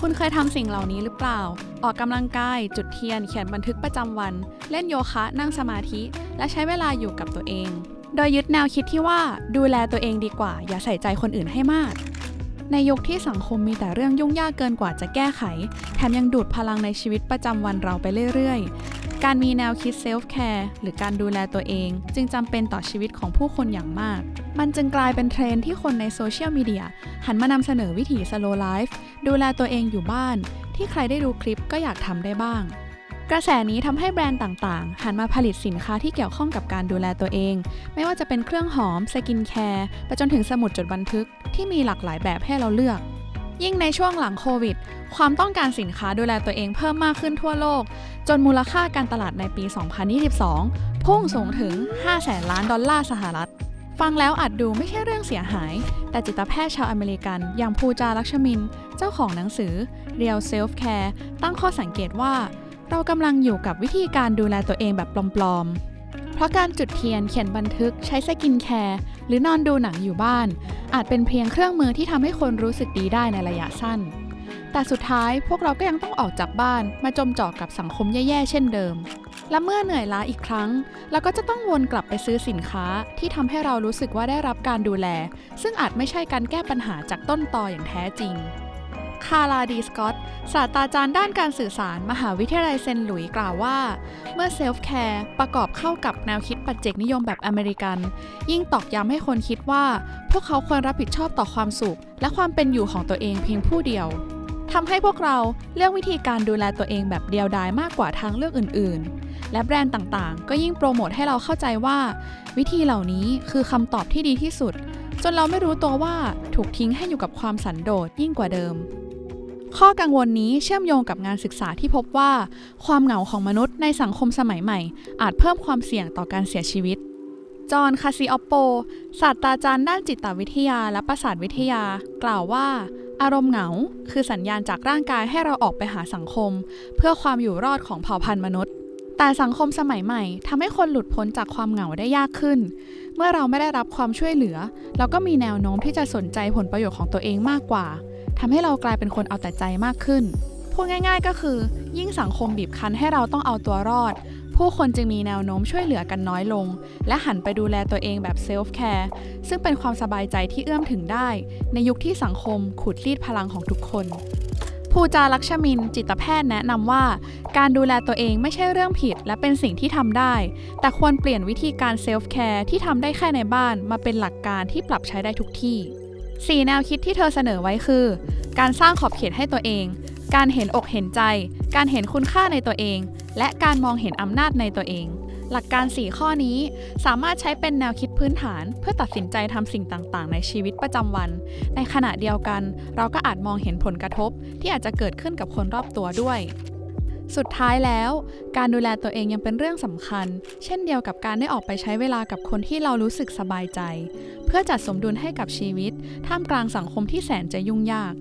คุณเคยทำสิ่งเหล่านี้หรือเปล่า ออกกำลังกาย จุดเทียน เขียนบันทึกประจำวัน เล่นโยคะ นั่งสมาธิ และใช้เวลาอยู่กับตัวเอง โดยยึดแนวคิดที่ว่าดูแลตัวเองดีกว่า อย่าใส่ใจคนอื่นให้มาก ในยุคที่สังคมมีแต่เรื่องยุ่งยากเกินกว่าจะแก้ไข แถมยังดูดพลังในชีวิตประจำวันเราไปเรื่อยๆ การมีแนวคิดเซลฟ์แคร์หรือการดูแลตัวเอง จึงจำเป็นต่อชีวิตของผู้คนอย่างมาก มันจึงกลายเป็นเทรนที่คนในโซเชียลมีเดียหันมานำเสนอวิถี slow life ดูแลตัวเองอยู่บ้าน ที่ใครได้ดูคลิปก็อยากทำได้บ้าง กระแสนี้ทำให้แบรนด์ต่างๆ หันมาผลิตสินค้าที่เกี่ยวข้องกับการดูแลตัวเอง ไม่ว่าจะเป็นเครื่องหอม สกินแคร์ไปจนถึงสมุดจดบันทึกที่มีหลากหลายแบบให้เราเลือก ยิ่งในช่วงหลังโควิด ความต้องการสินค้าดูแลตัวเองเพิ่มมากขึ้นทั่วโลก จนมูลค่าการตลาดในปี 2022 พุ่งสูงถึง5แสนล้านดอลลาร์สหรัฐ ฟังแล้วอาจดูไม่ใช่เรื่องเสียหาย แต่จิตแพทย์ชาวอเมริกัน อย่างภูจาลักษมิน เจ้าของหนังสือ Real Self Care ตั้งข้อสังเกตว่า เรากำลังอยู่กับวิธีการดูแลตัวเองแบบปลอมๆ เพราะการจุดเทียนเขียนบันทึกใช้สกินแคร์ หรือนอนดูหนังอยู่บ้าน อาจเป็นเพียงเครื่องมือที่ทำให้คนรู้สึกดีได้ในระยะสั้น แต่สุดท้ายพวกเราก็ยังต้องออกจากบ้านมาจมจ่อกับสังคมแย่ๆเช่นเดิม และเมื่อเหนื่อยล้าอีกครั้ง เราก็จะต้องวนกลับไปซื้อสินค้าที่ทำให้เรารู้สึกว่าได้รับการดูแล ซึ่งอาจไม่ใช่การแก้ปัญหาจากต้นตออย่างแท้จริงคาราดีสกอต ศาสตราจารย์ด้านการสื่อสารมหาวิทยาลัยเซนต์หลุยส์กล่าวว่า เมื่อเซลฟ์แคร์ประกอบเข้ากับแนวคิดปัจเจกนิยมแบบอเมริกัน ยิ่งตอกย้ำให้คนคิดว่า พวกเขาควรรับผิดชอบต่อความสุข และความเป็นอยู่ของตัวเองเพียงผู้เดียวทำให้พวกเราเลือกวิธีการดูแลตัวเองแบบเดียวดายมากกว่าทางเลือกอื่น ๆ และแบรนด์ต่างๆ ก็ยิ่งโปรโมทให้เราเข้าใจว่า วิธีเหล่านี้คือคำตอบที่ดีที่สุด จนเราไม่รู้ตัวว่าถูกทิ้งให้อยู่กับความสันโดษยิ่งกว่าเดิม ข้อกังวลนี้เชื่อมโยงกับงานศึกษาที่พบว่า ความเหงาของมนุษย์ในสังคมสมัยใหม่ อาจเพิ่มความเสี่ยงต่อการเสียชีวิต จอห์นคาซิออปโป ศาสตราจารย์ด้านจิตวิทยาและประสาทวิทยา กล่าวว่า อารมณ์เหงา คือสัญญาณจากร่างกายให้เราออกไปหาสังคม เพื่อความอยู่รอดของเผ่าพันธุ์มนุษย์ แต่สังคมสมัยใหม่ทำให้คนหลุดพ้นจากความเหงาได้ยากขึ้น เมื่อเราไม่ได้รับความช่วยเหลือ เราก็มีแนวโน้มที่จะสนใจผลประโยชน์ของตัวเองมากกว่า ทำให้เรากลายเป็นคนเอาแต่ใจมากขึ้น พูดง่าย ๆ ก็คือ ยิ่งสังคมบีบคั้นให้เราต้องเอาตัวรอด ผู้คนจึงมีแนวโน้มช่วยเหลือกันน้อยลง และหันไปดูแลตัวเองแบบเซลฟ์แคร์ซึ่งเป็นความสบายใจที่เอื้อมถึงได้ ในยุคที่สังคมขูดรีดพลังของทุกคนภูจาลักษมิน จิตแพทย์แนะนำว่า การดูแลตัวเองไม่ใช่เรื่องผิดและเป็นสิ่งที่ทำได้ แต่ควรเปลี่ยนวิธีการเซลฟ์แคร์ที่ทำได้แค่ในบ้านมาเป็นหลักการที่ปรับใช้ได้ทุกที่ สี่แนวคิดที่เธอเสนอไว้คือ การสร้างขอบเขตให้ตัวเอง การเห็นอกเห็นใจ การเห็นคุณค่าในตัวเอง และการมองเห็นอำนาจในตัวเอง หลักการ 4 ข้อนี้สามารถใช้เป็นแนวคิดพื้นฐาน เพื่อตัดสินใจทำสิ่งต่างๆ ในชีวิตประจำวัน ในขณะเดียวกัน เราก็อาจมองเห็นผลกระทบ ที่อาจจะเกิดขึ้นกับคนรอบตัวด้วย สุดท้ายแล้ว การดูแลตัวเองยังเป็นเรื่องสำคัญ เช่นเดียวกับการได้ออกไปใช้เวลากับคนที่เรารู้สึกสบายใจ เพื่อจัดสมดุลให้กับชีวิต ท่ามกลางสังคมที่แสนจะยุ่งยาก